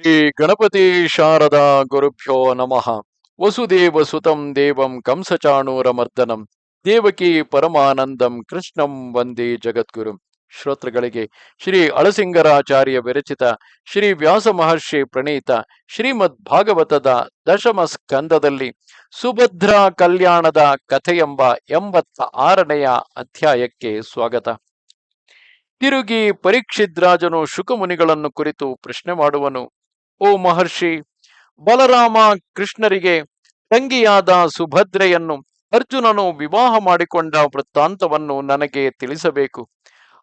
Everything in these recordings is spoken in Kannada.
ಶ್ರೀ ಗಣಪತಿ ಶಾರದಾ ಗುರುಭ್ಯೋ ನಮಃ. ವಸುದೇವ ಸುತಂ ದೇವಂ ಕಂಸಚಾಣೂರ ಮರ್ದನಂ ದೇವಕಿ ಪರಮಾನಂದಂ ಕೃಷ್ಣಂ ವಂದೇ ಜಗದ್ಗುರು. ಶ್ರೋತೃಗಳಿಗೆ ಶ್ರೀ ಅಳಸಿಂಗರಾಚಾರ್ಯ ವಿರಚಿತ ಶ್ರೀ ವ್ಯಾಸ ಮಹರ್ಷಿ ಪ್ರಣೀತ ಶ್ರೀಮದ್ ಭಾಗವತದ ದಶಮ ಸ್ಕಂದದಲ್ಲಿ ಸುಭದ್ರಾ ಕಲ್ಯಾಣದ ಕಥೆಯೆಂಬ ಎಂಬತ್ತ ಆರನೆಯ ಅಧ್ಯಾಯಕ್ಕೆ ಸ್ವಾಗತ. ತಿರುಗಿ ಪರೀಕ್ಷಿದ್ರಾಜನು ಶುಕಮುನಿಗಳನ್ನು ಕುರಿತು ಪ್ರಶ್ನೆ ಮಾಡುವನು. ಓ ಮಹರ್ಷಿ, ಬಲರಾಮ ಕೃಷ್ಣರಿಗೆ ತಂಗಿಯಾದ ಸುಭದ್ರೆಯನ್ನು ಅರ್ಜುನನು ವಿವಾಹ ಮಾಡಿಕೊಂಡ ವೃತ್ತಾಂತವನ್ನು ನನಗೆ ತಿಳಿಸಬೇಕು.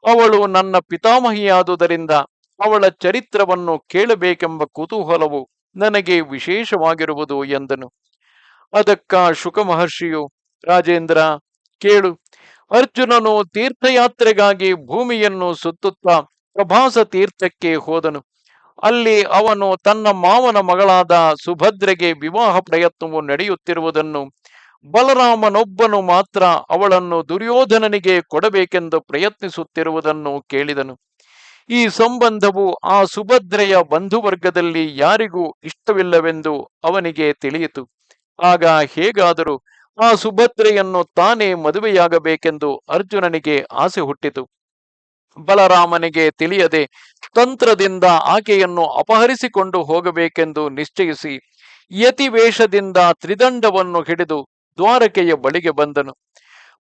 ಅವಳು ನನ್ನ ಪಿತಾಮಹಿಯಾದುದರಿಂದ ಅವಳ ಚರಿತ್ರವನ್ನು ಕೇಳಬೇಕೆಂಬ ಕುತೂಹಲವು ನನಗೆ ವಿಶೇಷವಾಗಿರುವುದು ಎಂದನು. ಅದಕ್ಕ ಶುಕ ಮಹರ್ಷಿಯು, ರಾಜೇಂದ್ರ, ಕೇಳು. ಅರ್ಜುನನು ತೀರ್ಥಯಾತ್ರೆಗಾಗಿ ಭೂಮಿಯನ್ನು ಸುತ್ತುತ್ತಾ ಪ್ರಭಾಸ ತೀರ್ಥಕ್ಕೆ ಹೋದನು. ಅಲ್ಲಿ ಅವನು ತನ್ನ ಮಾವನ ಮಗಳಾದ ಸುಭದ್ರೆಗೆ ವಿವಾಹ ಪ್ರಯತ್ನವು ನಡೆಯುತ್ತಿರುವುದನ್ನು ಬಲರಾಮನೊಬ್ಬನು ಮಾತ್ರ ಅವಳನ್ನು ದುರ್ಯೋಧನನಿಗೆ ಕೊಡಬೇಕೆಂದು ಪ್ರಯತ್ನಿಸುತ್ತಿರುವುದನ್ನು ಕೇಳಿದನು. ಈ ಸಂಬಂಧವು ಆ ಸುಭದ್ರೆಯ ಬಂಧುವರ್ಗದಲ್ಲಿ ಯಾರಿಗೂ ಇಷ್ಟವಿಲ್ಲವೆಂದು ಅವನಿಗೆ ತಿಳಿಯಿತು. ಆಗ ಹೇಗಾದರೂ ಆ ಸುಭದ್ರೆಯನ್ನು ತಾನೇ ಮದುವೆಯಾಗಬೇಕೆಂದು ಅರ್ಜುನನಿಗೆ ಆಸೆ ಹುಟ್ಟಿತು. ಬಲರಾಮನಿಗೆ ತಿಳಿಯದೆ ತಂತ್ರದಿಂದ ಆಕೆಯನ್ನು ಅಪಹರಿಸಿಕೊಂಡು ಹೋಗಬೇಕೆಂದು ನಿಶ್ಚಯಿಸಿ ಯತಿವೇಷದಿಂದ ತ್ರಿದಂಡವನ್ನು ಹಿಡಿದು ದ್ವಾರಕೆಯ ಬಳಿಗೆ ಬಂದನು.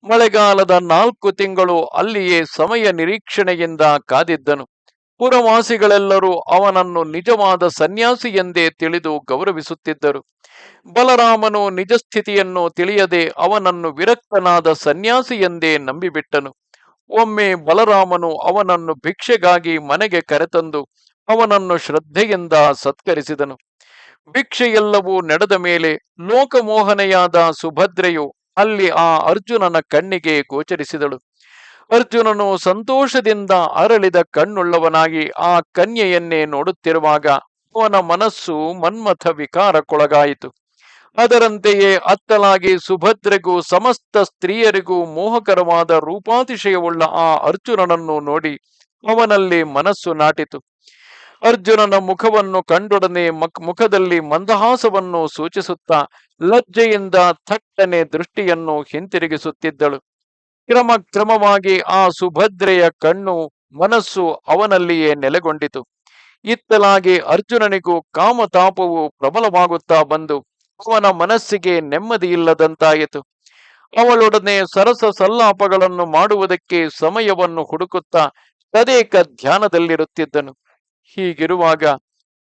ಮಳೆಗಾಲದ ನಾಲ್ಕು ತಿಂಗಳು ಅಲ್ಲಿಯೇ ಸಮಯ ನಿರೀಕ್ಷಣೆಯಿಂದ ಕಾದಿದ್ದನು. ಪುರವಾಸಿಗಳೆಲ್ಲರೂ ಅವನನ್ನು ನಿಜವಾದ ಸನ್ಯಾಸಿ ಎಂದೇ ತಿಳಿದು ಗೌರವಿಸುತ್ತಿದ್ದರು. ಬಲರಾಮನು ನಿಜ ಸ್ಥಿತಿಯನ್ನು ತಿಳಿಯದೆ ಅವನನ್ನು ವಿರಕ್ತನಾದ ಸನ್ಯಾಸಿ ಎಂದೇ ನಂಬಿಬಿಟ್ಟನು. ಒಮ್ಮೆ ಬಲರಾಮನು ಅವನನ್ನು ಭಿಕ್ಷೆಗಾಗಿ ಮನೆಗೆ ಕರೆತಂದು ಅವನನ್ನು ಶ್ರದ್ಧೆಯಿಂದ ಸತ್ಕರಿಸಿದನು. ಭಿಕ್ಷೆಯೆಲ್ಲವೂ ನಡೆದ ಮೇಲೆ ಲೋಕಮೋಹನೆಯಾದ ಸುಭದ್ರೆಯು ಅಲ್ಲಿ ಆ ಅರ್ಜುನನ ಕಣ್ಣಿಗೆ ಗೋಚರಿಸಿದಳು. ಅರ್ಜುನನು ಸಂತೋಷದಿಂದ ಅರಳಿದ ಕಣ್ಣುಳ್ಳವನಾಗಿ ಆ ಕನ್ಯೆಯನ್ನೇ ನೋಡುತ್ತಿರುವಾಗ ಅವನ ಮನಸ್ಸು ಮನ್ಮಥ ವಿಕಾರಕ್ಕೊಳಗಾಯಿತು. ಅದರಂತೆಯೇ ಅತ್ತಲಾಗಿ ಸುಭದ್ರೆಗೂ ಸಮಸ್ತ ಸ್ತ್ರೀಯರಿಗೂ ಮೋಹಕರವಾದ ರೂಪಾತಿಶಯವುಳ್ಳ ಆ ಅರ್ಜುನನನ್ನು ನೋಡಿ ಅವನಲ್ಲಿ ಮನಸ್ಸು ನಾಟಿತು. ಅರ್ಜುನನ ಮುಖವನ್ನು ಕಂಡೊಡನೆ ಮಕ್ ಮುಖದಲ್ಲಿ ಮಂದಹಾಸವನ್ನು ಸೂಚಿಸುತ್ತಾ ಲಜ್ಜೆಯಿಂದ ಥಟ್ಟನೆ ದೃಷ್ಟಿಯನ್ನು ಹಿಂತಿರುಗಿಸುತ್ತಿದ್ದಳು. ಕ್ರಮಕ್ರಮವಾಗಿ ಆ ಸುಭದ್ರೆಯ ಕಣ್ಣು ಮನಸ್ಸು ಅವನಲ್ಲಿಯೇ ನೆಲೆಗೊಂಡಿತು. ಇತ್ತಲಾಗಿ ಅರ್ಜುನನಿಗೂ ಕಾಮತಾಪವು ಪ್ರಬಲವಾಗುತ್ತಾ ಬಂದು ಅವನ ಮನಸ್ಸಿಗೆ ನೆಮ್ಮದಿ ಇಲ್ಲದಂತಾಯಿತು. ಅವಳೊಡನೆ ಸರಸ ಸಲ್ಲಾಪಗಳನ್ನು ಮಾಡುವುದಕ್ಕೆ ಸಮಯವನ್ನು ಹುಡುಕುತ್ತಾ ತದೇಕ ಧ್ಯಾನದಲ್ಲಿರುತ್ತಿದ್ದನು. ಹೀಗಿರುವಾಗ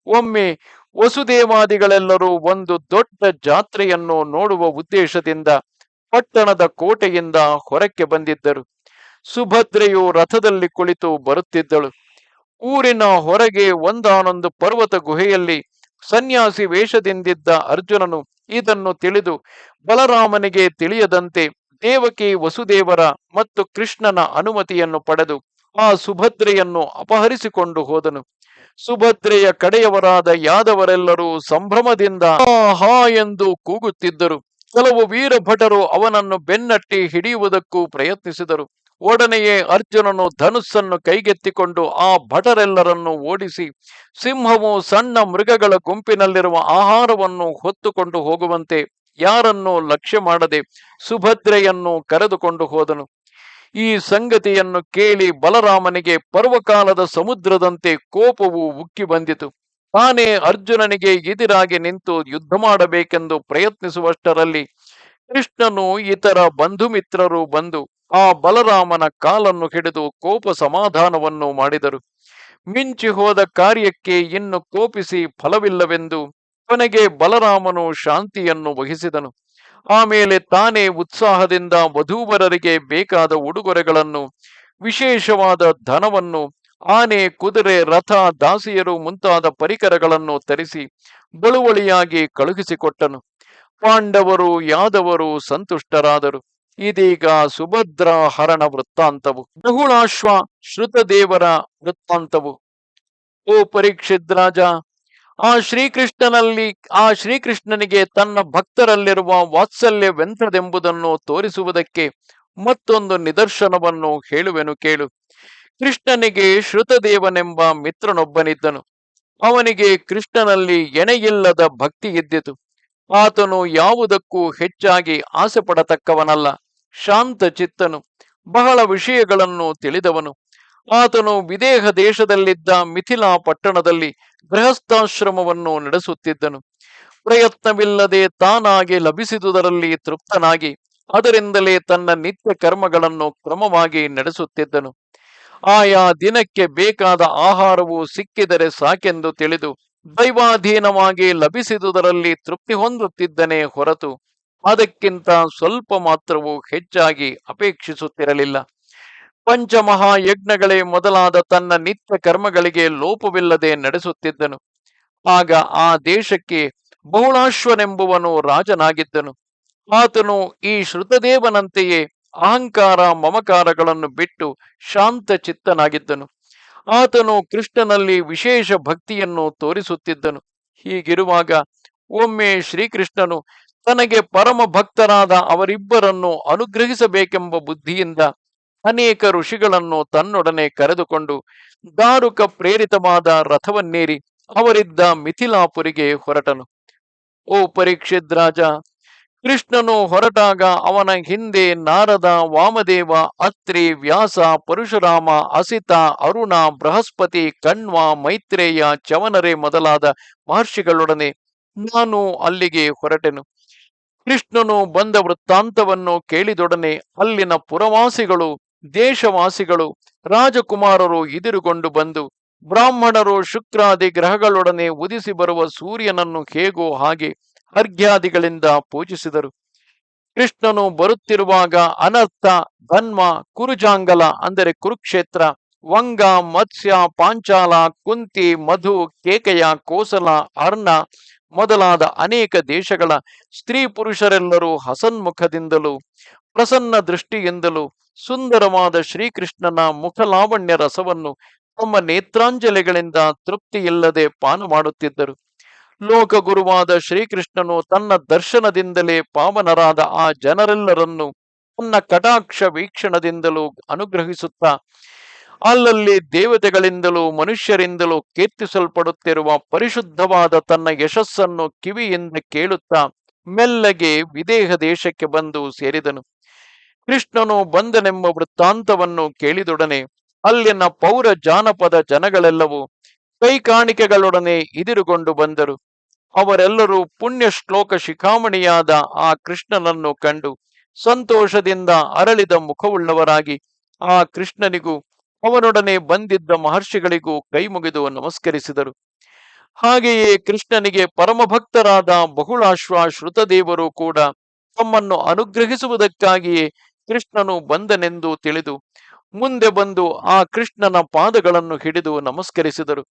ಒಮ್ಮೆ ವಸುದೇವಾದಿಗಳೆಲ್ಲರೂ ಒಂದು ದೊಡ್ಡ ಜಾತ್ರೆಯನ್ನು ನೋಡುವ ಉದ್ದೇಶದಿಂದ ಪಟ್ಟಣದ ಕೋಟೆಯಿಂದ ಹೊರಕ್ಕೆ ಬಂದಿದ್ದರು. ಸುಭದ್ರೆಯು ರಥದಲ್ಲಿ ಕುಳಿತು ಬರುತ್ತಿದ್ದಳು. ಊರಿನ ಹೊರಗೆ ಒಂದಾನೊಂದು ಪರ್ವತ ಗುಹೆಯಲ್ಲಿ ಸನ್ಯಾಸಿ ವೇಷದಿಂದಿದ್ದ ಅರ್ಜುನನು ಇದನ್ನು ತಿಳಿದು ಬಲರಾಮನಿಗೆ ತಿಳಿಯದಂತೆ ದೇವಕಿ ವಸುದೇವರ ಮತ್ತು ಕೃಷ್ಣನ ಅನುಮತಿಯನ್ನು ಪಡೆದು ಆ ಸುಭದ್ರೆಯನ್ನು ಅಪಹರಿಸಿಕೊಂಡು ಹೋದನು. ಸುಭದ್ರೆಯ ಕಡೆಯವರಾದ ಯಾದವರೆಲ್ಲರೂ ಸಂಭ್ರಮದಿಂದ ಹಾ ಎಂದು ಕೂಗುತ್ತಿದ್ದರು. ಕೆಲವು ವೀರಭಟರು ಅವನನ್ನು ಬೆನ್ನಟ್ಟಿ ಹಿಡಿಯುವುದಕ್ಕೂ ಪ್ರಯತ್ನಿಸಿದರು. ಒಡನೆಯೇ ಅರ್ಜುನನು ಧನುಸ್ಸನ್ನು ಕೈಗೆತ್ತಿಕೊಂಡು ಆ ಭಟರೆಲ್ಲರನ್ನು ಓಡಿಸಿ ಸಿಂಹವು ಸಣ್ಣ ಮೃಗಗಳ ಗುಂಪಿನಲ್ಲಿರುವ ಆಹಾರವನ್ನು ಹೊತ್ತುಕೊಂಡು ಹೋಗುವಂತೆ ಯಾರನ್ನೂ ಲಕ್ಷ್ಯ ಮಾಡದೆ ಸುಭದ್ರೆಯನ್ನು ಕರೆದುಕೊಂಡು ಹೋದನು. ಈ ಸಂಗತಿಯನ್ನು ಕೇಳಿ ಬಲರಾಮನಿಗೆ ಪರ್ವಕಾಲದ ಸಮುದ್ರದಂತೆ ಕೋಪವು ಉಕ್ಕಿ ಬಂದಿತು. ತಾನೇ ಅರ್ಜುನನಿಗೆ ಎದಿರಾಗಿ ನಿಂತು ಯುದ್ಧ ಮಾಡಬೇಕೆಂದು ಪ್ರಯತ್ನಿಸುವಷ್ಟರಲ್ಲಿ ಕೃಷ್ಣನು ಇತರ ಬಂಧುಮಿತ್ರರು ಬಂದು ಆ ಬಲರಾಮನ ಕಾಲನ್ನು ಹಿಡಿದು ಕೋಪ ಸಮಾಧಾನವನ್ನು ಮಾಡಿದರು. ಮಿಂಚಿ ಹೋದ ಕಾರ್ಯಕ್ಕೆ ಇನ್ನು ಕೋಪಿಸಿ ಫಲವಿಲ್ಲವೆಂದು ಕೊನೆಗೆ ಬಲರಾಮನು ಶಾಂತಿಯನ್ನು ವಹಿಸಿದನು. ಆಮೇಲೆ ತಾನೇ ಉತ್ಸಾಹದಿಂದ ವಧೂವರರಿಗೆ ಬೇಕಾದ ಉಡುಗೊರೆಗಳನ್ನು, ವಿಶೇಷವಾದ ಧನವನ್ನು, ಆನೆ, ಕುದುರೆ, ರಥ, ದಾಸಿಯರು ಮುಂತಾದ ಪರಿಕರಗಳನ್ನು ತರಿಸಿ ಬಳುವಳಿಯಾಗಿ ಕಳುಹಿಸಿಕೊಟ್ಟನು. ಪಾಂಡವರು, ಯಾದವರು ಸಂತುಷ್ಟರಾದರು. ಇದೀಗ ಸುಭದ್ರ ಹರಣ ವೃತ್ತಾಂತವು, ನಹುಳಾಶ್ವ ಶ್ರುತದೇವರ ವೃತ್ತಾಂತವು. ಓ ಪರೀಕ್ಷಿತ್ ರಾಜ, ಆ ಶ್ರೀಕೃಷ್ಣನಲ್ಲಿ, ಆ ಶ್ರೀಕೃಷ್ಣನಿಗೆ ತನ್ನ ಭಕ್ತರಲ್ಲಿರುವ ವಾತ್ಸಲ್ಯವೆಂಥದೆಂಬುದನ್ನು ತೋರಿಸುವುದಕ್ಕೆ ಮತ್ತೊಂದು ನಿದರ್ಶನವನ್ನು ಹೇಳುವೆನು ಕೇಳು. ಕೃಷ್ಣನಿಗೆ ಶ್ರುತದೇವನೆಂಬ ಮಿತ್ರನೊಬ್ಬನಿದ್ದನು. ಅವನಿಗೆ ಕೃಷ್ಣನಲ್ಲಿ ಎಣೆಯಿಲ್ಲದ ಭಕ್ತಿ ಇದ್ದಿತು. ಆತನು ಯಾವುದಕ್ಕೂ ಹೆಚ್ಚಾಗಿ ಆಸೆ ಪಡತಕ್ಕವನಲ್ಲ ಶಾಂತ ಚಿತ್ತನು ಬಹಳ ವಿಷಯಗಳನ್ನು ತಿಳಿದವನು. ಆತನು ವಿದೇಹ ದೇಶದಲ್ಲಿದ್ದ ಮಿಥಿಲಾ ಪಟ್ಟಣದಲ್ಲಿ ಗೃಹಸ್ಥಾಶ್ರಮವನ್ನು ನಡೆಸುತ್ತಿದ್ದನು. ಪ್ರಯತ್ನವಿಲ್ಲದೆ ತಾನಾಗಿ ಲಭಿಸಿದುದರಲ್ಲಿ ತೃಪ್ತನಾಗಿ ಅದರಿಂದಲೇ ತನ್ನ ನಿತ್ಯ ಕರ್ಮಗಳನ್ನು ಕ್ರಮವಾಗಿ ನಡೆಸುತ್ತಿದ್ದನು. ಆಯಾ ದಿನಕ್ಕೆ ಬೇಕಾದ ಆಹಾರವು ಸಿಕ್ಕಿದರೆ ಸಾಕೆಂದು ತಿಳಿದು ದೈವಾಧೀನವಾಗಿ ಲಭಿಸಿದುದರಲ್ಲಿ ತೃಪ್ತಿ ಹೊಂದುತ್ತಿದ್ದನೇ ಹೊರತು ಅದಕ್ಕಿಂತ ಸ್ವಲ್ಪ ಮಾತ್ರವೂ ಹೆಚ್ಚಾಗಿ ಅಪೇಕ್ಷಿಸುತ್ತಿರಲಿಲ್ಲ. ಪಂಚಮಹಾಯಜ್ಞಗಳೇ ಮೊದಲಾದ ತನ್ನ ನಿತ್ಯ ಕರ್ಮಗಳಿಗೆ ಲೋಪವಿಲ್ಲದೆ ನಡೆಸುತ್ತಿದ್ದನು. ಆಗ ಆ ದೇಶಕ್ಕೆ ಬಹುಳಾಶ್ವನೆಂಬುವನು ರಾಜನಾಗಿದ್ದನು. ಆತನು ಈ ಶ್ರುತದೇವನಂತೆಯೇ ಅಹಂಕಾರ ಮಮಕಾರಗಳನ್ನು ಬಿಟ್ಟು ಶಾಂತ ಚಿತ್ತನಾಗಿದ್ದನು ಆತನು ಕೃಷ್ಣನಲ್ಲಿ ವಿಶೇಷ ಭಕ್ತಿಯನ್ನು ತೋರಿಸುತ್ತಿದ್ದನು. ಹೀಗಿರುವಾಗ ಒಮ್ಮೆ ಶ್ರೀಕೃಷ್ಣನು ತನಗೆ ಪರಮ ಭಕ್ತರಾದ ಅವರಿಬ್ಬರನ್ನು ಅನುಗ್ರಹಿಸಬೇಕೆಂಬ ಬುದ್ಧಿಯಿಂದ ಅನೇಕ ಋಷಿಗಳನ್ನು ತನ್ನೊಡನೆ ಕರೆದುಕೊಂಡು ದಾರುಕ ಪ್ರೇರಿತವಾದ ರಥವನ್ನೇರಿ ಅವರಿದ್ದ ಮಿಥಿಲಾಪುರಿಗೆ ಹೊರಟನು. ಓ ಪರೀಕ್ಷಿತ್ ರಾಜ, ಕೃಷ್ಣನು ಹೊರಟಾಗ ಅವನ ಹಿಂದೆ ನಾರದ ವಾಮದೇವ, ಅತ್ರಿ, ವ್ಯಾಸ, ಪರಶುರಾಮ, ಅಸಿತ, ಅರುಣ, ಬೃಹಸ್ಪತಿ, ಕಣ್ವ, ಮೈತ್ರೇಯ, ಚವನರೆ ಮೊದಲಾದ ಮಹರ್ಷಿಗಳೊಡನೆ ನಾನು ಅಲ್ಲಿಗೆ ಹೊರಟೆನು. ಕೃಷ್ಣನು ಬಂದ ವೃತ್ತಾಂತವನ್ನು ಕೇಳಿದೊಡನೆ ಅಲ್ಲಿನ ಪುರವಾಸಿಗಳು, ದೇಶವಾಸಿಗಳು, ರಾಜಕುಮಾರರು ಇದಿರುಗೊಂಡು ಬಂದು ಬ್ರಾಹ್ಮಣರು ಶುಕ್ರಾದಿ ಗ್ರಹಗಳೊಡನೆ ಉದಿಸಿ ಬರುವ ಸೂರ್ಯನನ್ನು ಹೇಗೋ ಹಾಗೆ ಅರ್ಘ್ಯಾದಿಗಳಿಂದ ಪೂಜಿಸಿದರು. ಕೃಷ್ಣನು ಬರುತ್ತಿರುವಾಗ ಅನರ್ಥ, ಧನ್ಮ, ಕುರುಜಾಂಗಲ ಅಂದರೆ ಕುರುಕ್ಷೇತ್ರ, ವಂಗ, ಮತ್ಸ್ಯ, ಪಾಂಚಾಲ, ಕುಂತಿ, ಮಧು, ಕೇಕೆಯ, ಕೋಸಲ, ಅರ್ಣ ಮೊದಲಾದ ಅನೇಕ ದೇಶಗಳ ಸ್ತ್ರೀ ಪುರುಷರೆಲ್ಲರೂ ಹಸನ್ಮುಖದಿಂದಲೂ, ಪ್ರಸನ್ನ ದೃಷ್ಟಿಯಿಂದಲೂ, ಸುಂದರವಾದ ಶ್ರೀಕೃಷ್ಣನ ಮುಖಲಾವಣ್ಯ ರಸವನ್ನು ತಮ್ಮ ನೇತ್ರಾಂಜಲಿಗಳಿಂದ ತೃಪ್ತಿಯಿಲ್ಲದೆ ಪಾನ ಮಾಡುತ್ತಿದ್ದರು. ಲೋಕಗುರುವಾದ ಶ್ರೀಕೃಷ್ಣನು ತನ್ನ ದರ್ಶನದಿಂದಲೇ ಪಾವನರಾದ ಆ ಜನರೆಲ್ಲರನ್ನು ತನ್ನ ಕಟಾಕ್ಷ ವೀಕ್ಷಣದಿಂದಲೂ ಅನುಗ್ರಹಿಸುತ್ತಾ ಅಲ್ಲಲ್ಲಿ ದೇವತೆಗಳಿಂದಲೂ ಮನುಷ್ಯರಿಂದಲೂ ಕೀರ್ತಿಸಲ್ಪಡುತ್ತಿರುವ ಪರಿಶುದ್ಧವಾದ ತನ್ನ ಯಶಸ್ಸನ್ನು ಕಿವಿಯಿಂದ ಕೇಳುತ್ತಾ ಮೆಲ್ಲಗೆ ವಿದೇಹ ದೇಶಕ್ಕೆ ಬಂದು ಸೇರಿದನು. ಕೃಷ್ಣನು ಬಂದನೆಂಬ ವೃತ್ತಾಂತವನ್ನು ಕೇಳಿದೊಡನೆ ಅಲ್ಲಿನ ಪೌರ ಜಾನಪದ ಜನಗಳೆಲ್ಲವೂ ಕೈಕಾಣಿಕೆಗಳೊಡನೆ ಇದಿರುಗೊಂಡು ಬಂದರು. ಅವರೆಲ್ಲರೂ ಪುಣ್ಯ ಶ್ಲೋಕ ಶಿಖಾಮಣಿಯಾದ ಆ ಕೃಷ್ಣನನ್ನು ಕಂಡು ಸಂತೋಷದಿಂದ ಅರಳಿದ ಮುಖವುಳ್ಳವರಾಗಿ ಆ ಕೃಷ್ಣನಿಗೂ ಅವನೊಡನೆ ಬಂದಿದ್ದ ಮಹರ್ಷಿಗಳಿಗೂ ಕೈಮುಗಿದು ನಮಸ್ಕರಿಸಿದರು. ಹಾಗೆಯೇ ಕೃಷ್ಣನಿಗೆ ಪರಮಭಕ್ತರಾದ ಬಹುಳಾಶ್ವ ಶ್ರುತದೇವರು ಕೂಡ ತಮ್ಮನ್ನು ಅನುಗ್ರಹಿಸುವುದಕ್ಕಾಗಿಯೇ ಕೃಷ್ಣನು ಬಂದನೆಂದು ತಿಳಿದು ಮುಂದೆ ಬಂದು ಆ ಕೃಷ್ಣನ ಪಾದಗಳನ್ನು ಹಿಡಿದು ನಮಸ್ಕರಿಸಿದರು.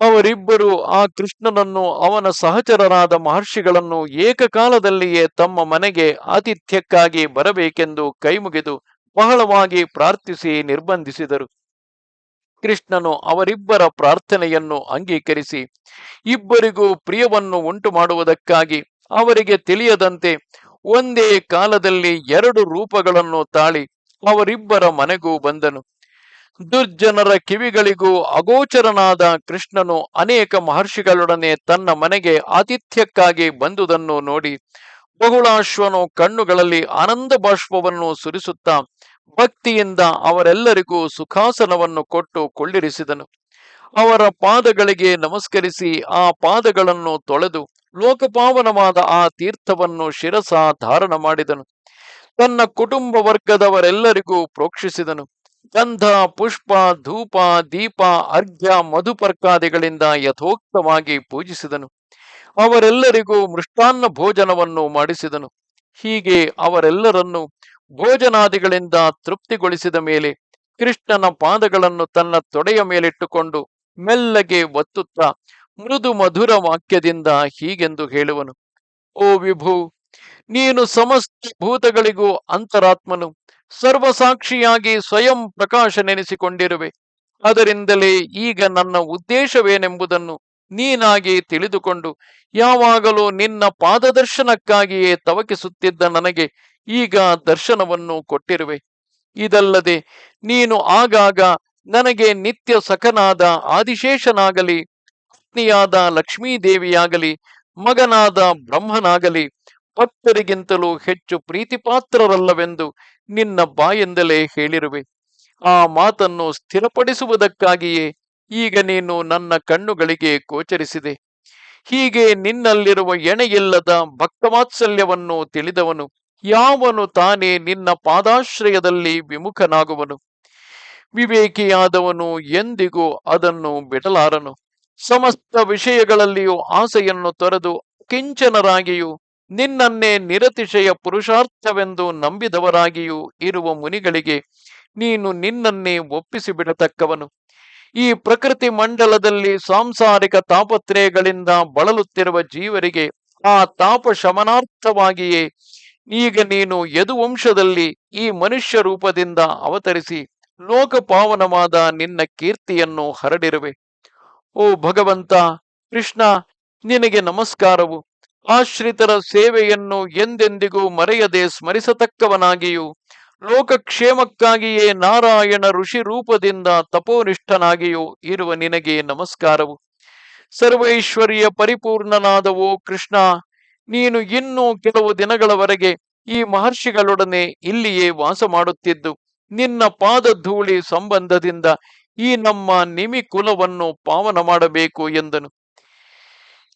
ಅವರಿಬ್ಬರು ಆ ಕೃಷ್ಣನನ್ನು ಅವನ ಸಹಚರರಾದ ಮಹರ್ಷಿಗಳನ್ನು ಏಕಕಾಲದಲ್ಲಿಯೇ ತಮ್ಮ ಮನೆಗೆ ಆತಿಥ್ಯಕ್ಕಾಗಿ ಬರಬೇಕೆಂದು ಕೈಮುಗಿದು ಬಹಳವಾಗಿ ಪ್ರಾರ್ಥಿಸಿ ನಿರ್ಬಂಧಿಸಿದರು. ಕೃಷ್ಣನು ಅವರಿಬ್ಬರ ಪ್ರಾರ್ಥನೆಯನ್ನು ಅಂಗೀಕರಿಸಿ, ಇಬ್ಬರಿಗೂ ಪ್ರಿಯವನ್ನು ಉಂಟು ಮಾಡುವುದಕ್ಕಾಗಿ ಅವರಿಗೆ ತಿಳಿಯದಂತೆ ಒಂದೇ ಕಾಲದಲ್ಲಿ ಎರಡು ರೂಪಗಳನ್ನು ತಾಳಿ ಅವರಿಬ್ಬರ ಮನೆಗೂ ಬಂದನು. ದುರ್ಜನರ ಕಿವಿಗಳಿಗೂ ಅಗೋಚರನಾದ ಕೃಷ್ಣನು ಅನೇಕ ಮಹರ್ಷಿಗಳೊಡನೆ ತನ್ನ ಮನೆಗೆ ಆತಿಥ್ಯಕ್ಕಾಗಿ ಬಂದುದನ್ನು ನೋಡಿ ಬಹುಳಾಶ್ವನು ಕಣ್ಣುಗಳಲ್ಲಿ ಆನಂದ ಬಾಷ್ಪವನ್ನು ಸುರಿಸುತ್ತಾ ಭಕ್ತಿಯಿಂದ ಅವರೆಲ್ಲರಿಗೂ ಸುಖಾಸನವನ್ನು ಕೊಟ್ಟು ಕೊಳ್ಳಿರಿಸಿದನು. ಅವರ ಪಾದಗಳಿಗೆ ನಮಸ್ಕರಿಸಿ ಆ ಪಾದಗಳನ್ನು ತೊಳೆದು ಲೋಕಪಾವನವಾದ ಆ ತೀರ್ಥವನ್ನು ಶಿರಸ ಧಾರಣ ಮಾಡಿದನು. ತನ್ನ ಕುಟುಂಬ ವರ್ಗದವರೆಲ್ಲರಿಗೂ ಪ್ರೋಕ್ಷಿಸಿದನು. ಗಂಧ, ಪುಷ್ಪ, ಧೂಪ, ದೀಪ, ಅರ್ಘ್ಯ, ಮಧುಪರ್ಕಾದಿಗಳಿಂದ ಯಥೋಕ್ತವಾಗಿ ಪೂಜಿಸಿದನು. ಅವರೆಲ್ಲರಿಗೂ ಮೃಷ್ಟಾನ್ನ ಭೋಜನವನ್ನು ಮಾಡಿಸಿದನು. ಹೀಗೆ ಅವರೆಲ್ಲರನ್ನು ಭೋಜನಾದಿಗಳಿಂದ ತೃಪ್ತಿಗೊಳಿಸಿದ ಮೇಲೆ ಕೃಷ್ಣನ ಪಾದಗಳನ್ನು ತನ್ನ ತೊಡೆಯ ಮೇಲಿಟ್ಟುಕೊಂಡು ಮೆಲ್ಲಗೆ ಒತ್ತುತ್ತಾ ಮೃದು ಮಧುರ ವಾಕ್ಯದಿಂದ ಹೀಗೆಂದು ಹೇಳುವನು. ಓ ವಿಭು, ನೀನು ಸಮಸ್ತ ಭೂತಗಳಿಗೂ ಅಂತರಾತ್ಮನು, ಸರ್ವಸಾಕ್ಷಿಯಾಗಿ ಸ್ವಯಂ ಪ್ರಕಾಶ ನೆನೆಸಿಕೊಂಡಿರುವೆ ಅದರಿಂದಲೇ ಈಗ ನನ್ನ ಉದ್ದೇಶವೇನೆಂಬುದನ್ನು ನೀನಾಗಿ ತಿಳಿದುಕೊಂಡು, ಯಾವಾಗಲೂ ನಿನ್ನ ಪಾದದರ್ಶನಕ್ಕಾಗಿಯೇ ತವಕಿಸುತ್ತಿದ್ದ ನನಗೆ ಈಗ ದರ್ಶನವನ್ನು ಕೊಟ್ಟಿರುವೆ. ಇದಲ್ಲದೆ ನೀನು ಆಗಾಗ ನನಗೆ ನಿತ್ಯ ಸಖನಾದ ಆದಿಶೇಷನಾಗಲಿ, ಪತ್ನಿಯಾದ ಲಕ್ಷ್ಮೀದೇವಿಯಾಗಲಿ, ಮಗನಾದ ಬ್ರಹ್ಮನಾಗಲಿ, ಭಕ್ತರಿಗಿಂತಲೂ ಹೆಚ್ಚು ಪ್ರೀತಿಪಾತ್ರರಲ್ಲವೆಂದು ನಿನ್ನ ಬಾಯಿಂದಲೇ ಹೇಳಿರುವೆ. ಆ ಮಾತನ್ನು ಸ್ಥಿರಪಡಿಸುವುದಕ್ಕಾಗಿಯೇ ಈಗ ನೀನು ನನ್ನ ಕಣ್ಣುಗಳಿಗೆ ಗೋಚರಿಸಿದೆ. ಹೀಗೆ ನಿನ್ನಲ್ಲಿರುವ ಎಣೆಯಿಲ್ಲದ ಭಕ್ತವಾತ್ಸಲ್ಯವನ್ನು ತಿಳಿದವನು. ಯಾವನು ತಾನೇ ನಿನ್ನ ಪಾದಾಶ್ರಯದಲ್ಲಿ ವಿಮುಖನಾಗುವನು. ವಿವೇಕಿಯಾದವನು ಎಂದಿಗೂ ಅದನ್ನು ಬಿಡಲಾರನು. ಸಮಸ್ತ ವಿಷಯಗಳಲ್ಲಿಯೂ ಆಸೆಯನ್ನು ತೊರೆದು ಕಿಂಚನರಾಗಿಯೂ, ನಿನ್ನನ್ನೇ ನಿರತಿಶಯ ಪುರುಷಾರ್ಥವೆಂದು ನಂಬಿದವರಾಗಿಯೂ ಇರುವ ಮುನಿಗಳಿಗೆ ನೀನು ನಿನ್ನನ್ನೇ ಒಪ್ಪಿಸಿಬಿಡತಕ್ಕವನು. ಈ ಪ್ರಕೃತಿ ಮಂಡಲದಲ್ಲಿ ಸಾಂಸಾರಿಕ ತಾಪತ್ರಯಗಳಿಂದ ಬಳಲುತ್ತಿರುವ ಜೀವರಿಗೆ ಆ ತಾಪ ಶಮನಾರ್ಥವಾಗಿಯೇ ಈಗ ನೀನು ಯದುವಂಶದಲ್ಲಿ ಈ ಮನುಷ್ಯ ರೂಪದಿಂದ ಅವತರಿಸಿ ಲೋಕಪಾವನವಾದ ನಿನ್ನ ಕೀರ್ತಿಯನ್ನು ಹರಡಿರುವೆ. ಓ ಭಗವಂತ, ಕೃಷ್ಣ, ನಿನಗೆ ನಮಸ್ಕಾರವು. ಆಶ್ರಿತರ ಸೇವೆಯನ್ನು ಎಂದೆಂದಿಗೂ ಮರೆಯದೆ ಸ್ಮರಿಸತಕ್ಕವನಾಗಿಯೂ ಲೋಕಕ್ಷೇಮಕ್ಕಾಗಿಯೇ ನಾರಾಯಣ ಋಷಿ ರೂಪದಿಂದ ತಪೋನಿಷ್ಠನಾಗಿಯೂ ಇರುವ ನಿನಗೆ ನಮಸ್ಕಾರವು. ಸರ್ವೈಶ್ವರ್ಯ ಪರಿಪೂರ್ಣನಾದವೋ ಕೃಷ್ಣ, ನೀನು ಇನ್ನೂ ಕೆಲವು ದಿನಗಳವರೆಗೆ ಈ ಮಹರ್ಷಿಗಳೊಡನೆ ಇಲ್ಲಿಯೇ ವಾಸ ಮಾಡುತ್ತಿದ್ದು, ನಿನ್ನ ಪಾದಧೂಳಿ ಸಂಬಂಧದಿಂದ ಈ ನಮ್ಮ ನಿಮಿ ಕುಲವನ್ನು ಪಾವನ ಮಾಡಬೇಕು ಎಂದನು.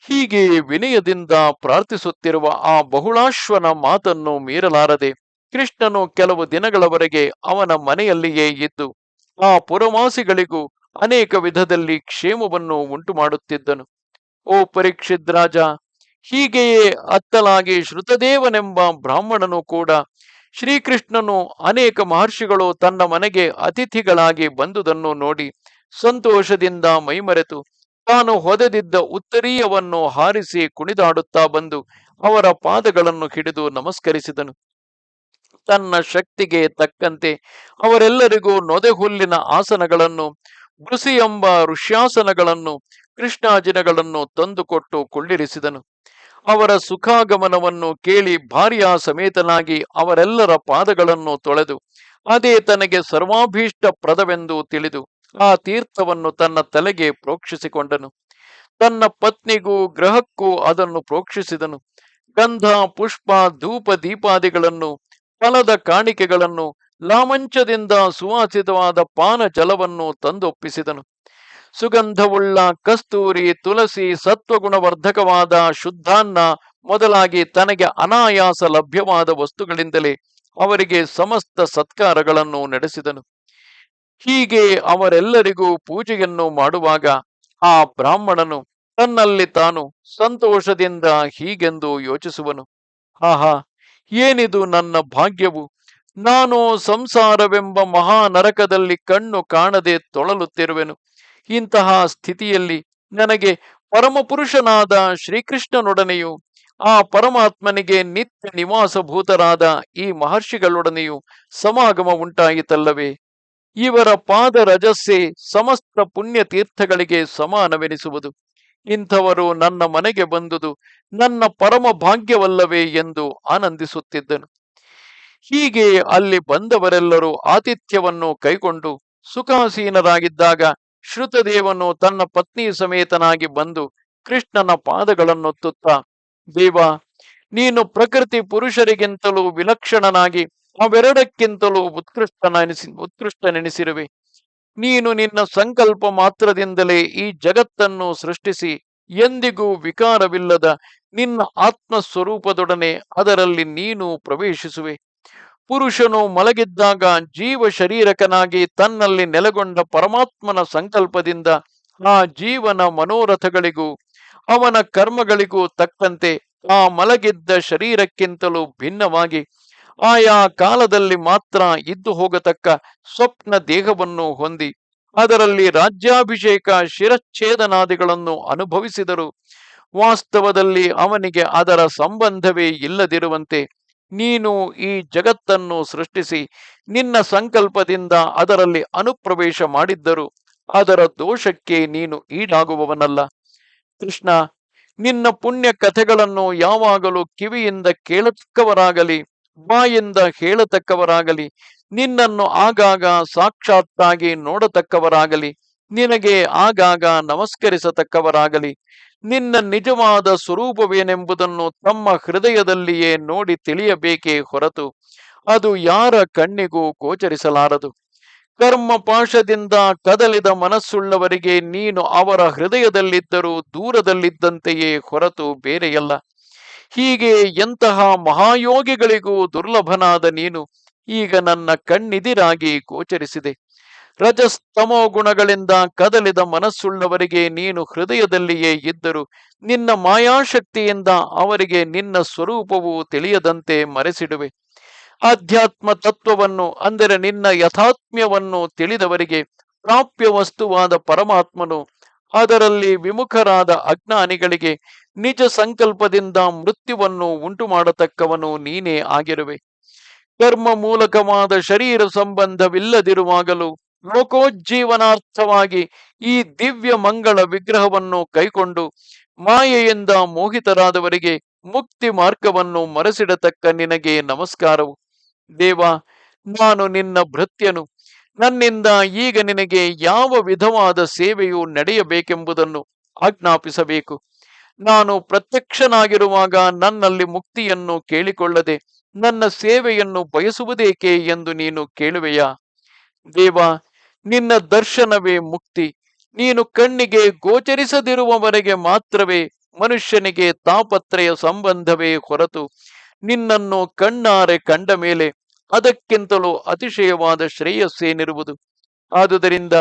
ಹೀಗೆ ವಿನಯದಿಂದ ಪ್ರಾರ್ಥಿಸುತ್ತಿರುವ ಆ ಬಹುಳಾಶ್ವನ ಮಾತನ್ನು ಮೀರಲಾರದೆ ಕೃಷ್ಣನು ಕೆಲವು ದಿನಗಳವರೆಗೆ ಅವನ ಮನೆಯಲ್ಲಿಯೇ ಇದ್ದು, ಆ ಪುರವಾಸಿಗಳಿಗೂ ಅನೇಕ ವಿಧದಲ್ಲಿ ಕ್ಷೇಮವನ್ನು ಉಂಟು ಮಾಡುತ್ತಿದ್ದನು ಓ ಪರೀಕ್ಷಿತ್ ರಾಜ, ಹೀಗೆಯೇ ಅತ್ತಲಾಗಿ ಶ್ರುತದೇವನೆಂಬ ಬ್ರಾಹ್ಮಣನು ಕೂಡ ಶ್ರೀಕೃಷ್ಣನು ಅನೇಕ ಮಹರ್ಷಿಗಳು ತನ್ನ ಮನೆಗೆ ಅತಿಥಿಗಳಾಗಿ ಬಂದುದನ್ನು ನೋಡಿ ಸಂತೋಷದಿಂದ ಮೈಮರೆತು. ತಾನು ಹೊದೆದಿದ್ದ ಉತ್ತರೀಯವನ್ನು ಹಾರಿಸಿ ಕುಣಿದಾಡುತ್ತಾ ಬಂದು ಅವರ ಪಾದಗಳನ್ನು ಹಿಡಿದು ನಮಸ್ಕರಿಸಿದನು. ತನ್ನ ಶಕ್ತಿಗೆ ತಕ್ಕಂತೆ ಅವರೆಲ್ಲರಿಗೂ ನೊದೆಹುಲ್ಲಿನ ಆಸನಗಳನ್ನು ಬೃಸಿ ಎಂಬ ಋಷ್ಯಾಸನಗಳನ್ನು, ಕೃಷ್ಣಾಜಿನಗಳನ್ನು ತಂದುಕೊಟ್ಟು ಕುಳ್ಳಿರಿಸಿದನು. ಅವರ ಸುಖಾಗಮನವನ್ನು ಕೇಳಿ ಭಾರ್ಯ ಸಮೇತನಾಗಿ ಅವರೆಲ್ಲರ ಪಾದಗಳನ್ನು ತೊಳೆದು, ಅದೇ ತನಗೆ ಸರ್ವಾಭೀಷ್ಟ ಪ್ರದವೆಂದು ತಿಳಿದು ಆ ತೀರ್ಥವನ್ನು ತನ್ನ ತಲೆಗೆ ಪ್ರೋಕ್ಷಿಸಿಕೊಂಡನು. ತನ್ನ ಪತ್ನಿಗೂ ಗ್ರಹಕ್ಕೂ ಅದನ್ನು ಪ್ರೋಕ್ಷಿಸಿದನು. ಗಂಧ, ಪುಷ್ಪ, ಧೂಪ, ದೀಪಾದಿಗಳನ್ನು ಫಲದ ಕಾಣಿಕೆಗಳನ್ನು ಲಾಮಂಚದಿಂದ ಸುವಾಸಿತವಾದ ಪಾನ ಜಲವನ್ನು ತಂದೊಪ್ಪಿಸಿದನು. ಸುಗಂಧವುಳ್ಳ ಕಸ್ತೂರಿ, ತುಳಸಿ, ಸತ್ವಗುಣವರ್ಧಕವಾದ ಶುದ್ಧಾನ್ನ ಮೊದಲಾಗಿ ತನಗೆ ಅನಾಯಾಸ ಲಭ್ಯವಾದ ವಸ್ತುಗಳಿಂದಲೇ ಅವರಿಗೆ ಸಮಸ್ತ ಸತ್ಕಾರಗಳನ್ನು ನಡೆಸಿದನು. ಹೀಗೆ ಅವರೆಲ್ಲರಿಗೂ ಪೂಜೆಯನ್ನು ಮಾಡುವಾಗ ಆ ಬ್ರಾಹ್ಮಣನು ತನ್ನಲ್ಲಿ ತಾನು ಸಂತೋಷದಿಂದ ಹೀಗೆಂದು ಯೋಚಿಸುವನು. ಆಹಾ ಏನಿದು ನನ್ನ ಭಾಗ್ಯವು? ನಾನು ಸಂಸಾರವೆಂಬ ಮಹಾ ನರಕದಲ್ಲಿ ಕಣ್ಣು ಕಾಣದೆ ತೊಳಲುತ್ತಿರುವೆನು. ಇಂತಹ ಸ್ಥಿತಿಯಲ್ಲಿ ನನಗೆ ಪರಮಪುರುಷನಾದ ಶ್ರೀಕೃಷ್ಣನೊಡನೆಯೂ, ಆ ಪರಮಾತ್ಮನಿಗೆ ನಿತ್ಯ ನಿವಾಸಭೂತರಾದ ಈ ಮಹರ್ಷಿಗಳೊಡನೆಯೂ ಸಮಾಗಮ ಉಂಟಾಯಿತಲ್ಲವೇ? ಇವರ ಪಾದ ರಜಸ್ಸೆ ಸಮಸ್ತ ಪುಣ್ಯ ತೀರ್ಥಗಳಿಗೆ ಸಮಾನವೆನಿಸುವುದು. ಇಂಥವರು ನನ್ನ ಮನೆಗೆ ಬಂದುದು ನನ್ನ ಪರಮ ಭಾಗ್ಯವಲ್ಲವೇ ಎಂದು ಆನಂದಿಸುತ್ತಿದ್ದನು. ಹೀಗೆ ಅಲ್ಲಿ ಬಂದವರೆಲ್ಲರೂ ಆತಿಥ್ಯವನ್ನು ಕೈಗೊಂಡು ಸುಖಾಸೀನರಾಗಿದ್ದಾಗ ಶ್ರುತದೇವನು ತನ್ನ ಪತ್ನಿ ಸಮೇತನಾಗಿ ಬಂದು ಕೃಷ್ಣನ ಪಾದಗಳನ್ನೊತ್ತುತ್ತಾ, ದೇವ, ನೀನು ಪ್ರಕೃತಿ ಪುರುಷರಿಗಿಂತಲೂ ವಿಲಕ್ಷಣನಾಗಿ ಅವೆರಡಕ್ಕಿಂತಲೂ ಉತ್ಕೃಷ್ಟನೆನಿಸಿ, ಉತ್ಕೃಷ್ಟನೆನಿಸಿರುವೆ. ನೀನು ನಿನ್ನ ಸಂಕಲ್ಪ ಮಾತ್ರದಿಂದಲೇ ಈ ಜಗತ್ತನ್ನು ಸೃಷ್ಟಿಸಿ, ಎಂದಿಗೂ ವಿಕಾರವಿಲ್ಲದ ನಿನ್ನ ಆತ್ಮ ಸ್ವರೂಪದೊಡನೆ ಅದರಲ್ಲಿ ನೀನು ಪ್ರವೇಶಿಸುವೆ. ಪುರುಷನು ಮಲಗಿದ್ದಾಗ ಜೀವ ಶರೀರಕನಾಗಿ ತನ್ನಲ್ಲಿ ನೆಲೆಗೊಂಡ ಪರಮಾತ್ಮನ ಸಂಕಲ್ಪದಿಂದ ಆ ಜೀವನ ಮನೋರಥಗಳಿಗೂ, ಅವನ ಕರ್ಮಗಳಿಗೂ ತಕ್ಕಂತೆ ಆ ಮಲಗಿದ್ದ ಶರೀರಕ್ಕಿಂತಲೂ ಭಿನ್ನವಾಗಿ ಆಯಾ ಕಾಲದಲ್ಲಿ ಮಾತ್ರ ಇದ್ದು ಹೋಗತಕ್ಕ ಸ್ವಪ್ನ ದೇಹವನ್ನು ಹೊಂದಿ, ಅದರಲ್ಲಿ ರಾಜ್ಯಾಭಿಷೇಕ ಶಿರಚ್ಛೇದನಾದಿಗಳನ್ನು ಅನುಭವಿಸಿದರು. ವಾಸ್ತವದಲ್ಲಿ ಅವನಿಗೆ ಅದರ ಸಂಬಂಧವೇ ಇಲ್ಲದಿರುವಂತೆ ನೀನು ಈ ಜಗತ್ತನ್ನು ಸೃಷ್ಟಿಸಿ ನಿನ್ನ ಸಂಕಲ್ಪದಿಂದ ಅದರಲ್ಲಿ ಅನುಪ್ರವೇಶ ಮಾಡಿದ್ದರು. ಅದರ ದೋಷಕ್ಕೆ ನೀನು ಈಡಾಗುವವನಲ್ಲ. ಕೃಷ್ಣ, ನಿನ್ನ ಪುಣ್ಯ ಕಥೆಗಳನ್ನು ಯಾವಾಗಲೂ ಕಿವಿಯಿಂದ ಕೇಳತಕ್ಕವರಾಗಲಿ. ಬಾಯಿಂದ ಹೇಳತಕ್ಕವರಾಗಲಿ, ನಿನ್ನನ್ನು ಆಗಾಗ ಸಾಕ್ಷಾತ್ತಾಗಿ ನೋಡತಕ್ಕವರಾಗಲಿ, ನಿನಗೆ ಆಗಾಗ ನಮಸ್ಕರಿಸತಕ್ಕವರಾಗಲಿ, ನಿನ್ನ ನಿಜವಾದ ಸ್ವರೂಪವೇನೆಂಬುದನ್ನು ತಮ್ಮ ಹೃದಯದಲ್ಲಿಯೇ ನೋಡಿ ತಿಳಿಯಬೇಕೇ ಹೊರತು ಅದು ಯಾರ ಕಣ್ಣಿಗೂ ಗೋಚರಿಸಲಾರದು. ಕರ್ಮ ಪಾಶದಿಂದ ಕದಲಿದ ಮನಸ್ಸುಳ್ಳವರಿಗೆ ನೀನು ಅವರ ಹೃದಯದಲ್ಲಿದ್ದರೂ ದೂರದಲ್ಲಿದ್ದಂತೆಯೇ ಹೊರತು ಬೇರೆಯಲ್ಲ. ಹೀಗೆ ಎಂತಹ ಮಹಾಯೋಗಿಗಳಿಗೂ ದುರ್ಲಭನಾದ ನೀನು ಈಗ ನನ್ನ ಕಣ್ಣಿದಿರಾಗಿ ಗೋಚರಿಸಿದೆ. ರಜಸ್ತಮೋ ಗುಣಗಳಿಂದ ಕದಲಿದ ಮನಸ್ಸುಳ್ಳವರಿಗೆ ನೀನು ಹೃದಯದಲ್ಲಿಯೇ ಇದ್ದರು ನಿನ್ನ ಮಾಯಾಶಕ್ತಿಯಿಂದ ಅವರಿಗೆ ನಿನ್ನ ಸ್ವರೂಪವು ತಿಳಿಯದಂತೆ ಮರೆಸಿಡುವೆ. ಆಧ್ಯಾತ್ಮ ತತ್ವವನ್ನು ಅಂದರೆ ನಿನ್ನ ಯಥಾತ್ಮ್ಯವನ್ನು ತಿಳಿದವರಿಗೆ ಪ್ರಾಪ್ಯ ವಸ್ತುವಾದ ಪರಮಾತ್ಮನು ಅದರಲ್ಲಿ ವಿಮುಖರಾದ ಅಜ್ಞಾನಿಗಳಿಗೆ ನಿಜ ಸಂಕಲ್ಪದಿಂದ ಮೃತ್ಯುವನ್ನು ಉಂಟು ಮಾಡತಕ್ಕವನು ನೀನೇ ಆಗಿರುವೆ. ಕರ್ಮ ಮೂಲಕವಾದ ಶರೀರ ಸಂಬಂಧವಿಲ್ಲದಿರುವಾಗಲೂ ಲೋಕೋಜ್ಜೀವನಾರ್ಥವಾಗಿ ಈ ದಿವ್ಯ ಮಂಗಳ ವಿಗ್ರಹವನ್ನು ಕೈಕೊಂಡು ಮಾಯೆಯಿಂದ ಮೋಹಿತರಾದವರಿಗೆ ಮುಕ್ತಿ ಮಾರ್ಗವನ್ನು ಮರೆಸಿಡತಕ್ಕ ನಿನಗೆ ನಮಸ್ಕಾರವು. ದೇವ, ನಾನು ನಿನ್ನ ಭೃತ್ಯನು. ನನ್ನಿಂದ ಈಗ ನಿನಗೆ ಯಾವ ವಿಧವಾದ ಸೇವೆಯು ನಡೆಯಬೇಕೆಂಬುದನ್ನು ಆಜ್ಞಾಪಿಸಬೇಕು. ನಾನು ಪ್ರತ್ಯಕ್ಷನಾಗಿರುವಾಗ ನನ್ನಲ್ಲಿ ಮುಕ್ತಿಯನ್ನು ಕೇಳಿಕೊಳ್ಳದೆ ನನ್ನ ಸೇವೆಯನ್ನು ಬಯಸುವುದೇಕೆ ಎಂದು ನೀನು ಕೇಳುವೆಯಾ? ದೇವ, ನಿನ್ನ ದರ್ಶನವೇ ಮುಕ್ತಿ. ನೀನು ಕಣ್ಣಿಗೆ ಗೋಚರಿಸದಿರುವವರೆಗೆ ಮಾತ್ರವೇ ಮನುಷ್ಯನಿಗೆ ತಾಪತ್ರಯ ಸಂಬಂಧವೇ ಹೊರತು. ನಿನ್ನನ್ನು ಕಣ್ಣಾರೆ ಕಂಡ ಮೇಲೆ ಅದಕ್ಕಿಂತಲೂ ಅತಿಶಯವಾದ ಶ್ರೇಯಸ್ಸೇನಿರುವುದು ಆದುದರಿಂದ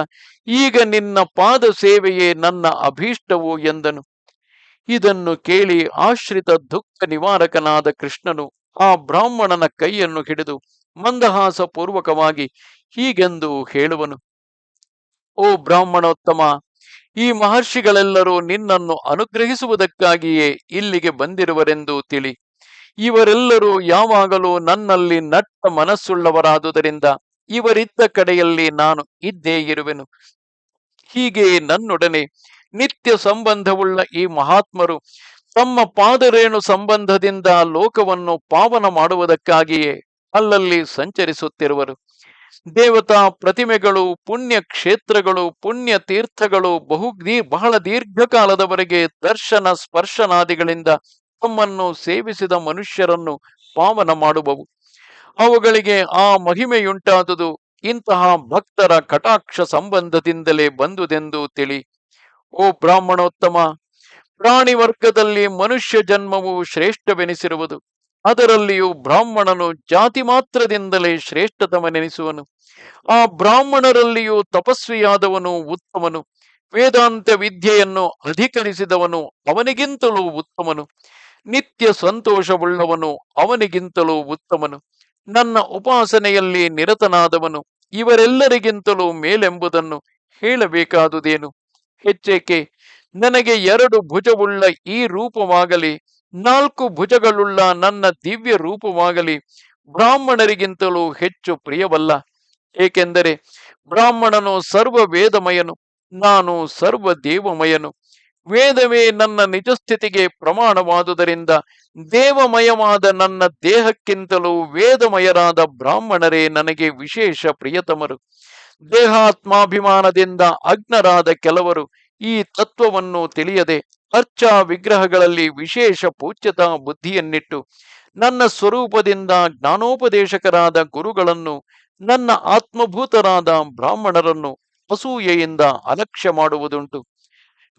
ಈಗ ನಿನ್ನ ಪಾದ ಸೇವೆಯೇ ನನ್ನ ಅಭೀಷ್ಟವು ಎಂದನು. ಇದನ್ನು ಕೇಳಿ ಆಶ್ರಿತ ದುಃಖ ನಿವಾರಕನಾದ ಕೃಷ್ಣನು ಆ ಬ್ರಾಹ್ಮಣನ ಕೈಯನ್ನು ಹಿಡಿದು ಮಂದಹಾಸ ಪೂರ್ವಕವಾಗಿ ಹೀಗೆಂದು ಹೇಳುವನು. ಓ ಬ್ರಾಹ್ಮಣೋತ್ತಮ, ಈ ಮಹರ್ಷಿಗಳೆಲ್ಲರೂ ನಿನ್ನನ್ನು ಅನುಗ್ರಹಿಸುವುದಕ್ಕಾಗಿಯೇ ಇಲ್ಲಿಗೆ ಬಂದಿರುವರೆಂದು ತಿಳಿ. ಇವರೆಲ್ಲರೂ ಯಾವಾಗಲೂ ನನ್ನಲ್ಲಿ ನಟ್ಟ ಮನಸ್ಸುಳ್ಳವರಾದುದರಿಂದ ಇವರಿದ್ದ ಕಡೆಯಲ್ಲಿ ನಾನು ಇದ್ದೇ ಇರುವೆನು. ಹೀಗೆ ನನ್ನೊಡನೆ ನಿತ್ಯ ಸಂಬಂಧವುಳ್ಳ ಈ ಮಹಾತ್ಮರು ತಮ್ಮ ಪಾದರೇಣು ಸಂಬಂಧದಿಂದ ಲೋಕವನ್ನು ಪಾವನ ಮಾಡುವುದಕ್ಕಾಗಿಯೇ ಅಲ್ಲಲ್ಲಿ ಸಂಚರಿಸುತ್ತಿರುವರು. ದೇವತಾ ಪ್ರತಿಮೆಗಳು, ಪುಣ್ಯ ಕ್ಷೇತ್ರಗಳು, ಪುಣ್ಯ ತೀರ್ಥಗಳು ಬಹು ಬಹಳ ದೀರ್ಘಕಾಲದವರೆಗೆ ದರ್ಶನ ಸ್ಪರ್ಶನಾದಿಗಳಿಂದ ತಮ್ಮನ್ನು ಸೇವಿಸಿದ ಮನುಷ್ಯರನ್ನು ಪಾವನ ಮಾಡುವವು. ಅವುಗಳಿಗೆ ಆ ಮಹಿಮೆಯುಂಟಾದುದು. ಇಂತಹ ಭಕ್ತರ ಕಟಾಕ್ಷ ಸಂಬಂಧದಿಂದಲೇ ಬಂದುದೆಂದು ತಿಳಿ. ಓ ಬ್ರಾಹ್ಮಣೋತ್ತಮ, ಪ್ರಾಣಿ ವರ್ಗದಲ್ಲಿ ಮನುಷ್ಯ ಜನ್ಮವು ಶ್ರೇಷ್ಠವೆನಿಸಿರುವುದು. ಅದರಲ್ಲಿಯೂ ಬ್ರಾಹ್ಮಣನು ಜಾತಿ ಮಾತ್ರದಿಂದಲೇ ಶ್ರೇಷ್ಠತಮನೆನಿಸುವನು. ಆ ಬ್ರಾಹ್ಮಣರಲ್ಲಿಯೂ ತಪಸ್ವಿಯಾದವನು ಉತ್ತಮನು. ವೇದಾಂತ ವಿದ್ಯೆಯನ್ನು ಅಧಿಕರಿಸಿದವನು ಅವನಿಗಿಂತಲೂ ಉತ್ತಮನು. ನಿತ್ಯ ಸಂತೋಷವುಳ್ಳವನು ಅವನಿಗಿಂತಲೂ ಉತ್ತಮನು. ನನ್ನ ಉಪಾಸನೆಯಲ್ಲಿ ನಿರತನಾದವನು ಇವರೆಲ್ಲರಿಗಿಂತಲೂ ಮೇಲೆಂಬುದನ್ನು ಹೇಳಬೇಕಾದುದೇನು? ಹೆಚ್ಚೇಕೆ? ನನಗೆ ಎರಡು ಭುಜವುಳ್ಳ ಈ ರೂಪವಾಗಲಿ, ನಾಲ್ಕು ಭುಜಗಳುಳ್ಳ ನನ್ನ ದಿವ್ಯ ರೂಪವಾಗಲಿ ಬ್ರಾಹ್ಮಣರಿಗಿಂತಲೂ ಹೆಚ್ಚು ಪ್ರಿಯವಲ್ಲ. ಏಕೆಂದರೆ ಬ್ರಾಹ್ಮಣನು ಸರ್ವ ವೇದಮಯನು ನಾನು ಸರ್ವ ದೇವಮಯನು ವೇದವೇ ನನ್ನ ನಿಜಸ್ಥಿತಿಗೆ ಪ್ರಮಾಣವಾದುದರಿಂದ ದೇವಮಯವಾದ ನನ್ನ ದೇಹಕ್ಕಿಂತಲೂ ವೇದಮಯರಾದ ಬ್ರಾಹ್ಮಣರೇ ನನಗೆ ವಿಶೇಷ ಪ್ರಿಯತಮರು. ದೇಹಾತ್ಮಾಭಿಮಾನದಿಂದ ಅಗ್ನರಾದ ಕೆಲವರು ಈ ತತ್ವವನ್ನು ತಿಳಿಯದೆ ಅರ್ಚಾ ವಿಗ್ರಹಗಳಲ್ಲಿ ವಿಶೇಷ ಪೂಜ್ಯತಾ ಬುದ್ಧಿಯನ್ನಿಟ್ಟು ನನ್ನ ಸ್ವರೂಪದಿಂದ ಜ್ಞಾನೋಪದೇಶಕರಾದ ಗುರುಗಳನ್ನು ನನ್ನ ಆತ್ಮಭೂತರಾದ ಬ್ರಾಹ್ಮಣರನ್ನು ಅಸೂಯೆಯಿಂದ ಅಲಕ್ಷ್ಯ ಮಾಡುವುದುಂಟು.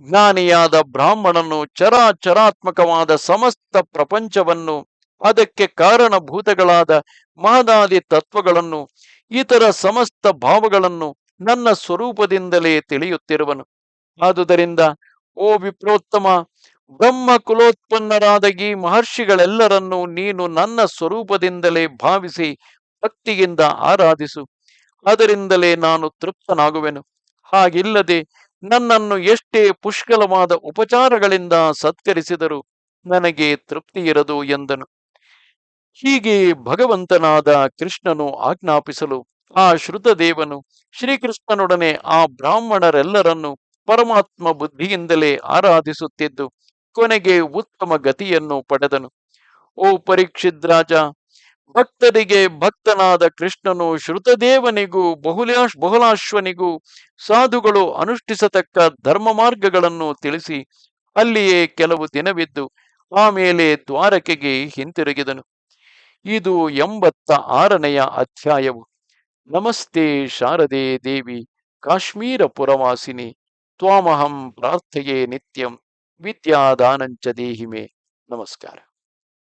ಜ್ಞಾನಿಯಾದ ಬ್ರಾಹ್ಮಣನು ಚರಾಚರಾತ್ಮಕವಾದ ಸಮಸ್ತ ಪ್ರಪಂಚವನ್ನು, ಅದಕ್ಕೆ ಕಾರಣಭೂತಗಳಾದ ಮಹದಾದಿ ತತ್ವಗಳನ್ನು, ಇತರ ಸಮಸ್ತ ಭಾವಗಳನ್ನು ನನ್ನ ಸ್ವರೂಪದಿಂದಲೇ ತಿಳಿಯುತ್ತಿರುವನು. ಆದುದರಿಂದ, ಓ ವಿಪ್ರೋತ್ತಮ ಬ್ರಹ್ಮ ಕುಲೋತ್ಪನ್ನರಾದ ಈ ಮಹರ್ಷಿಗಳೆಲ್ಲರನ್ನೂ ನೀನು ನನ್ನ ಸ್ವರೂಪದಿಂದಲೇ ಭಾವಿಸಿ ಭಕ್ತಿಯಿಂದ ಆರಾಧಿಸು. ಅದರಿಂದಲೇ ನಾನು ತೃಪ್ತನಾಗುವೆನು. ಹಾಗಿಲ್ಲದೆ ನನ್ನನ್ನು ಎಷ್ಟೇ ಪುಷ್ಕಲವಾದ ಉಪಚಾರಗಳಿಂದ ಸತ್ಕರಿಸಿದರು ನನಗೆ ತೃಪ್ತಿಯಿರದು ಎಂದನು. ಹೀಗೆ ಭಗವಂತನಾದ ಕೃಷ್ಣನು ಆಜ್ಞಾಪಿಸಲು ಆ ಶ್ರುತದೇವನು ಶ್ರೀಕೃಷ್ಣನೊಡನೆ ಆ ಬ್ರಾಹ್ಮಣರೆಲ್ಲರನ್ನು ಪರಮಾತ್ಮ ಬುದ್ಧಿಯಿಂದಲೇ ಆರಾಧಿಸುತ್ತಿದ್ದು ಕೊನೆಗೆ ಉತ್ತಮ ಗತಿಯನ್ನು ಪಡೆದನು. ಓ ಪರೀಕ್ಷಿದ್ರಾಜ ಭಕ್ತರಿಗೆ ಭಕ್ತನಾದ ಕೃಷ್ಣನು ಶ್ರುತದೇವನಿಗೂ ಬಹುಲಾಶ್ ಬಹುಲಾಶ್ವನಿಗೂ ಸಾಧುಗಳು ಅನುಷ್ಠಿಸತಕ್ಕ ಧರ್ಮ ಮಾರ್ಗಗಳನ್ನು ತಿಳಿಸಿ ಅಲ್ಲಿಯೇ ಕೆಲವು ದಿನವಿದ್ದು ಆಮೇಲೆ ದ್ವಾರಕೆಗೆ ಹಿಂತಿರುಗಿದನು. ಇದು ಎಂಬತ್ತ ಆರನೆಯ ಅಧ್ಯಾಯವು. ನಮಸ್ತೆ ಶಾರದೆ ದೇವಿ ಕಾಶ್ಮೀರ ಪುರವಾಸಿನಿ, ತ್ವಾಮಹಂ ಪ್ರಾರ್ಥೆಯೇ ನಿತ್ಯಂ ವಿದ್ಯಾದಾನಂಚ ದೇಹಿಮೆ. ನಮಸ್ಕಾರ.